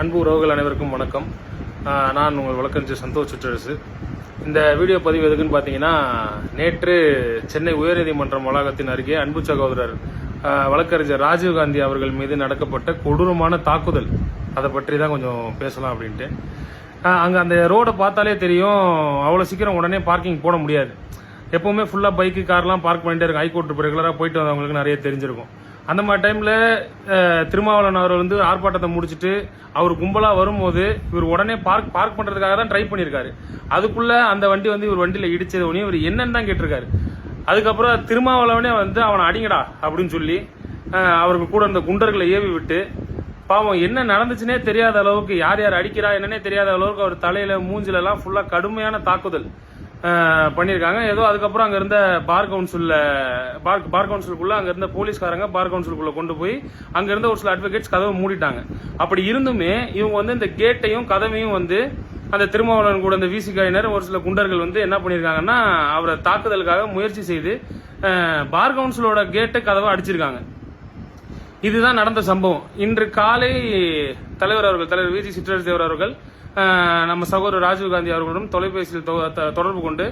அன்பு உறவுகள் அனைவருக்கும் வணக்கம். நான் உங்கள் வழக்கறிஞர் சந்தோஷ் சுற்றரசு. இந்த வீடியோ பதிவு எதுக்குன்னு பார்த்தீங்கன்னா நேற்று சென்னை உயர்நீதிமன்றம் வளாகத்தின் அருகே அன்பு சகோதரர் வழக்கறிஞர் ராஜீவ்காந்தி அவர்கள் மீது நடக்கப்பட்ட கொடூரமான தாக்குதல். அதை பற்றி தான் கொஞ்சம் பேசலாம் அப்படின்ட்டு. அங்கே அந்த ரோடை பார்த்தாலே தெரியும் அவ்வளோ சீக்கிரம் உடனே பார்க்கிங் போட முடியாது. எப்போவுமே ஃபுல்லாக பைக்கு கார்லாம் பார்க் பண்ணிட்டே இருக்கும். ஹைகோர்ட் ரெகுலராக போயிட்டு வந்தவங்களுக்கு நிறைய தெரிஞ்சிருக்கும். அந்த மாதிரி டைமில் திருமாவளவன் அவர் வந்து ஆர்ப்பாட்டத்தை முடிச்சுட்டு அவர் கும்பலாக வரும்போது இவர் உடனே பார்க் பார்க் பண்ணுறதுக்காக தான் ட்ரை பண்ணியிருக்காரு. அதுக்குள்ளே அந்த வண்டி வந்து இவர் வண்டியில் இடிச்சது உடனே இவர் என்னன்னு தான் கேட்டிருக்காரு. அதுக்கப்புறம் திருமாவளவனே வந்து அவனை அடிங்கடா அப்படின்னு சொல்லி அவருக்கு கூட இருந்த குண்டர்களை ஏவி விட்டு பாவம் என்ன நடந்துச்சுனே தெரியாத அளவுக்கு யார் யார் அடிக்கிறா என்னன்னே தெரியாத அளவுக்கு அவர் தலையில மூஞ்சிலெல்லாம் ஃபுல்லாக கடுமையான தாக்குதல். பண்ணியிருக்காங்க ஏதோ அதுக்கப்புறம் அங்க இருந்த பார் கவுன்சிலில் பார் பார் கவுன்சிலுக்குள்ள அங்க இருந்த போலீஸ்காரங்க பார் கவுன்சிலுக்குள்ள கொண்டு போய் அங்க இருந்த ஒரு சில அட்வொகேட்ஸ் கதவை மூடிட்டாங்க. அப்படி இருந்துமே இவங்க வந்து இந்த கேட்டையும் கதவையும் வந்து அந்த திருமாவளவன் கூட இந்த விசிகாயினர் ஒரு சில குண்டர்கள் வந்து என்ன பண்ணியிருக்காங்கன்னா அவரை தாக்குதலுக்காக முயற்சி செய்து பார் கவுன்சிலோட கேட்டை கதவை அடிச்சிருக்காங்க. இதுதான் நடந்த சம்பவம். இன்று காலை தலைவர் அவர்கள் தலைவர் விஜி சிற்றரசு தேவர் அவர்கள் நம்ம சகோதரர் ராஜீவ்காந்தி அவர்களிடம் தொலைபேசியில் தொ- தொடர்பு கொண்டு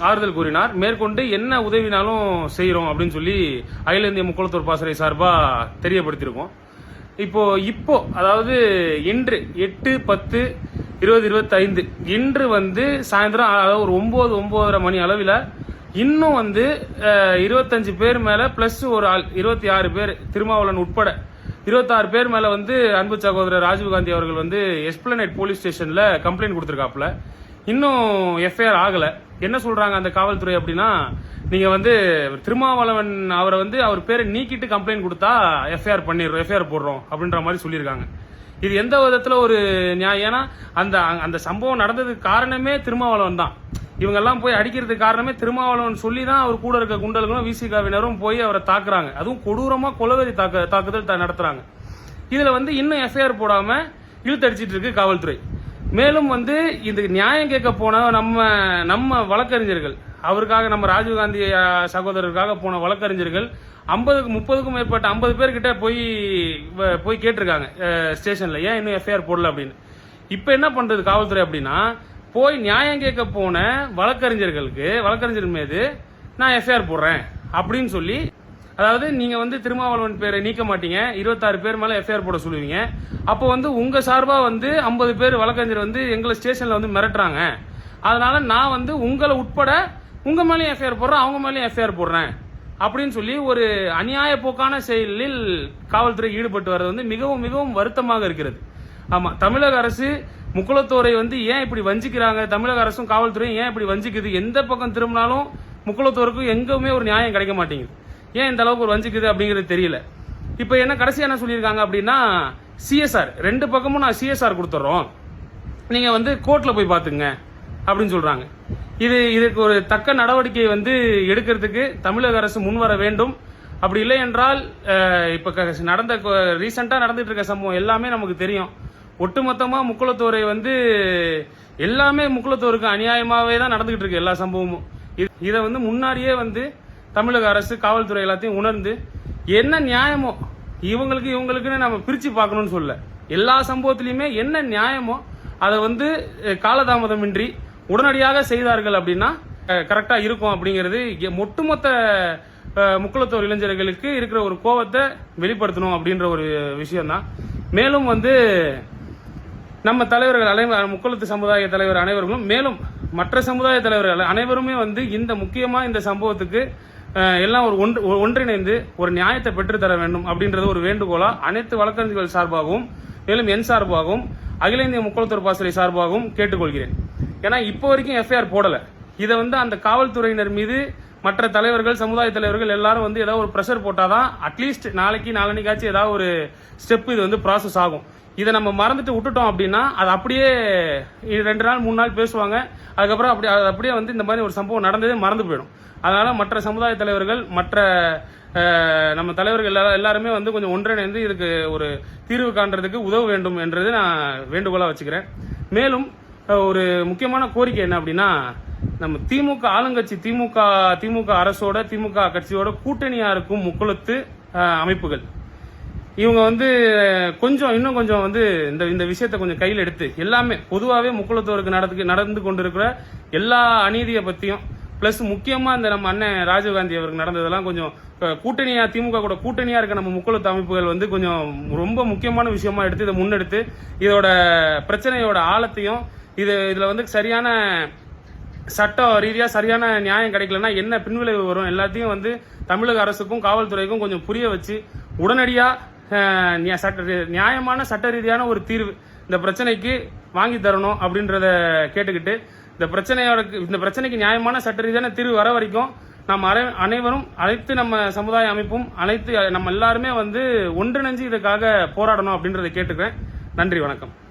ஆறுதல் கூறினார். மேற்கொண்டு என்ன உதவினாலும் செய்கிறோம் அப்படின்னு சொல்லி அகில இந்திய முக்குளத்தூர் பாசறை சார்பாக தெரியப்படுத்தியிருக்கோம். இப்போ இப்போ அதாவது இன்று எட்டு பத்து இருபது இருபத்தைந்து இன்று வந்து சாயந்தரம் அதாவது ஒரு ஒன்பது ஒன்பதரை மணி அளவில் இன்னும் வந்து இருபத்தஞ்சு பேர் மேல பிளஸ் ஒரு ஆள் இருபத்தி ஆறு பேர் திருமாவளவன் உட்பட இருபத்தாறு பேர் மேல வந்து அன்பு சகோதரர் ராஜீவ்காந்தி அவர்கள் வந்து எஸ்பிளனேட் போலீஸ் ஸ்டேஷன்ல கம்ப்ளைண்ட் கொடுத்துருக்காப்புல. இன்னும் எஃப்ஐஆர் ஆகல. என்ன சொல்றாங்க அந்த காவல்துறை அப்படின்னா நீங்க வந்து திருமாவளவன் அவரை வந்து அவர் பேரை நீக்கிட்டு கம்ப்ளைண்ட் கொடுத்தா எஃப்ஐஆர் பண்ணிடுறோம் எஃப்ஐஆர் போடுறோம் அப்படின்ற மாதிரி சொல்லியிருக்காங்க. இது எந்த விதத்துல ஒரு நியாயம்? ஏன்னா அந்த அந்த சம்பவம் நடந்ததுக்கு காரணமே திருமாவளவன் தான். இவங்கெல்லாம் போய் அடிக்கிறதுக்கு காரணமே திருமாவளவன் சொல்லி தான் அவர் கூட இருக்க குண்டல்களும் விசிகாவினரும் போய் அவரை தாக்குறாங்க. அதுவும் கொடூரமா கொலவெறி தாக்க தாக்குதல் நடத்துறாங்க. இதுல வந்து இன்னும் எஃப்ஐஆர் போடாம இழுத்தடிச்சிட்டு இருக்கு காவல்துறை. மேலும் வந்து இது நியாயம் கேட்க போன நம்ம நம்ம வழக்கறிஞர்கள் அவருக்காக நம்ம ராஜீவ்காந்தி சகோதரருக்காக போன வழக்கறிஞர்கள் ஐம்பதுக்கு முப்பதுக்கும் மேற்பட்ட ஐம்பது பேர்கிட்ட போய் வ- போய் கேட்டிருக்காங்க ஸ்டேஷனில் ஸ்டேஷன்ல. ஏன் இன்னும் எஃப்ஐஆர் போடல அப்படின்னு? இப்போ என்ன பண்றது காவல்துறை அப்படின்னா போய் நியாயம் கேட்க போன வழக்கறிஞர்களுக்கு வழக்கறிஞர் மீது நான் எஃப்ஐஆர் போடுறேன் அப்படின்னு சொல்லி அதாவது நீங்க வந்து திருமாவளவன் பேரை நீக்க மாட்டீங்க. இருபத்தாறு பேர் மேல எஃப்ஐஆர் போட சொல்லுவீங்க. அப்போ வந்து உங்க சார்பா வந்து ஐம்பது பேர் வழக்கறிஞர் வந்து எங்களை ஸ்டேஷன்ல வந்து மிரட்டுறாங்க. அதனால நான் வந்து உங்களை உட்பட உங்க மேலேயும் எஃப்ஐஆர் போடுறேன் அவங்க மேலேயும் எஃப்ஐஆர் போடுறேன் அப்படின்னு சொல்லி ஒரு அநியாய போக்கான செயலில் காவல்துறை ஈடுபட்டு வர்றது வந்து மிகவும் மிகவும் வருத்தமாக இருக்கிறது. ஆமா தமிழக அரசு முக்குளத்தோரை வந்து ஏன் இப்படி வஞ்சிக்கிறாங்க? தமிழக அரசும் காவல்துறையும் ஏன் இப்படி வஞ்சிக்குது? எந்த பக்கம் திரும்பினாலும் முக்குளத்தோருக்கும் எங்குமே ஒரு நியாயம் கிடைக்க மாட்டேங்குது. ஏன் இந்த அளவுக்கு ஒரு வஞ்சிக்குது அப்படிங்கிறது தெரியல. இப்போ என்ன கடைசியாக என்ன சொல்லியிருக்காங்க அப்படின்னா சிஎஸ்ஆர் ரெண்டு பக்கமும் நான் சிஎஸ்ஆர் கொடுத்துட்றோம் நீங்கள் வந்து கோர்ட்டில் போய் பார்த்துங்க அப்படின்னு சொல்கிறாங்க இது இதுக்கு ஒரு தக்க நடவடிக்கை வந்து எடுக்கிறதுக்கு தமிழக அரசு முன்வர வேண்டும். அப்படி இல்லை என்றால் இப்போ க- நடந்த ரீசெண்டாக நடந்துட்டு இருக்க சம்பவம் எல்லாமே நமக்கு தெரியும். ஒட்டுமொத்தமாக முக்குளத்தோரை வந்து எல்லாமே முக்குளத்தோருக்கு அநியாயமாகவே தான் நடந்துகிட்டு இருக்கு எல்லா சம்பவமும். இதை வந்து முன்னாடியே வந்து தமிழக அரசு காவல்துறை எல்லாத்தையும் உணர்ந்து என்ன நியாயமோ இவங்களுக்கு இவங்களுக்குன்னு நம்ம பிரித்து பார்க்கணும்னு சொல்ல. எல்லா சம்பவத்திலையுமே என்ன நியாயமோ அதை வந்து காலதாமதமின்றி உடனடியாக செய்தார்கள் அப்படின்னா கரெக்டாக இருக்கும் அப்படிங்கிறது ஒட்டுமொத்த முக்குளத்தோர் இளைஞர்களுக்கு இருக்கிற ஒரு கோவத்தை வெளிப்படுத்தணும் அப்படின்ற ஒரு விஷயம்தான். மேலும் வந்து நம்ம தலைவர்கள் அனை முக்குளத்து சமுதாய தலைவர் அனைவர்களும் மேலும் மற்ற சமுதாய தலைவர்கள் அனைவருமே வந்து இந்த முக்கியமா இந்த சம்பவத்துக்கு எல்லாம் ஒரு ஒன்று ஒன்றிணைந்து ஒரு நியாயத்தை பெற்றுத்தர வேண்டும் அப்படின்றது ஒரு வேண்டுகோளா அனைத்து வழக்கறிஞர்கள் சார்பாகவும் மேலும் என் சார்பாகவும் அகில இந்திய முக்குளத்தூர் பாசறை சார்பாகவும் கேட்டுக்கொள்கிறேன். ஏன்னா இப்போ வரைக்கும் எஃப்ஐஆர் போடல. இதை வந்து அந்த காவல்துறையினர் மீது மற்ற தலைவர்கள் சமுதாய தலைவர்கள் எல்லாரும் வந்து ஏதாவது ஒரு ப்ரெஷர் போட்டாதான் அட்லீஸ்ட் நாளைக்கு நாளன்னைக்காச்சும் ஏதாவது ஒரு ஸ்டெப் இது வந்து ப்ராசஸ் ஆகும். இதை நம்ம மறந்துட்டு விட்டுட்டோம் அப்படின்னா அது அப்படியே ரெண்டு நாள் மூணு நாள் பேசுவாங்க. அதுக்கப்புறம் அப்படி அது அப்படியே வந்து இந்த மாதிரி ஒரு சம்பவம் நடந்ததே மறந்து போயிடும். அதனால மற்ற சமுதாய தலைவர்கள் மற்ற நம்ம தலைவர்கள் எல்லா- எல்லாருமே வந்து கொஞ்சம் ஒன்றிணைந்து இதுக்கு ஒரு தீர்வு காண்றதுக்கு உதவ வேண்டும் என்றது நான் வேண்டுகோளாக வச்சுக்கிறேன். மேலும் ஒரு முக்கியமான கோரிக்கை என்ன அப்படின்னா நம்ம திமுக ஆளுங்கட்சி திமுக திமுக அரசோட திமுக கட்சியோட கூட்டணியாக இருக்கும் முக்குளத்து அமைப்புகள். இவங்க வந்து கொஞ்சம் இன்னும் கொஞ்சம் வந்து இந்த இந்த விஷயத்தை கொஞ்சம் கையில் எடுத்து எல்லாமே பொதுவாகவே முக்குளத்தோருக்கு நடந்து நடந்து கொண்டிருக்கிற எல்லா அநீதியை பற்றியும் ப்ளஸ் முக்கியமாக இந்த நம்ம அண்ணன் ராஜீவ்காந்தி அவருக்கு நடந்ததெல்லாம் கொஞ்சம் கூட்டணியாக கூட்டணியா திமுக கூட கூட்டணியா இருக்க நம்ம முக்குளத்து அமைப்புகள் வந்து கொஞ்சம் ரொம்ப முக்கியமான விஷயமா எடுத்து இதை முன்னெடுத்து இதோட பிரச்சனையோட ஆழத்தையும் இது இதுல வந்து சரியான சட்ட ரீதியா சரியான நியாயம் கிடைக்கலன்னா என்ன பின்விளைவு வரும் எல்லாத்தையும் வந்து தமிழக அரசுக்கும் காவல்துறைக்கும் கொஞ்சம் புரிய வச்சு உடனடியாக சட்ட நியாயமான சட்ட ரீதியான ஒரு தீர்வு. இந்த பிரச்சனைக்கு வாங்கி தரணும் அப்படின்றத கேட்டுக்கிட்டு இந்த பிரச்சனையோட இந்த பிரச்சனைக்கு நியாயமான சட்ட ரீதியான தீர்வு வர வரைக்கும் நம்ம அனைவரும் அனைத்து நம்ம சமுதாய அமைப்பும் அனைத்து நம்ம எல்லாருமே வந்து ஒன்றிணைஞ்சு இதுக்காக போராடணும் அப்படின்றத கேட்டுக்கிறேன். நன்றி வணக்கம்.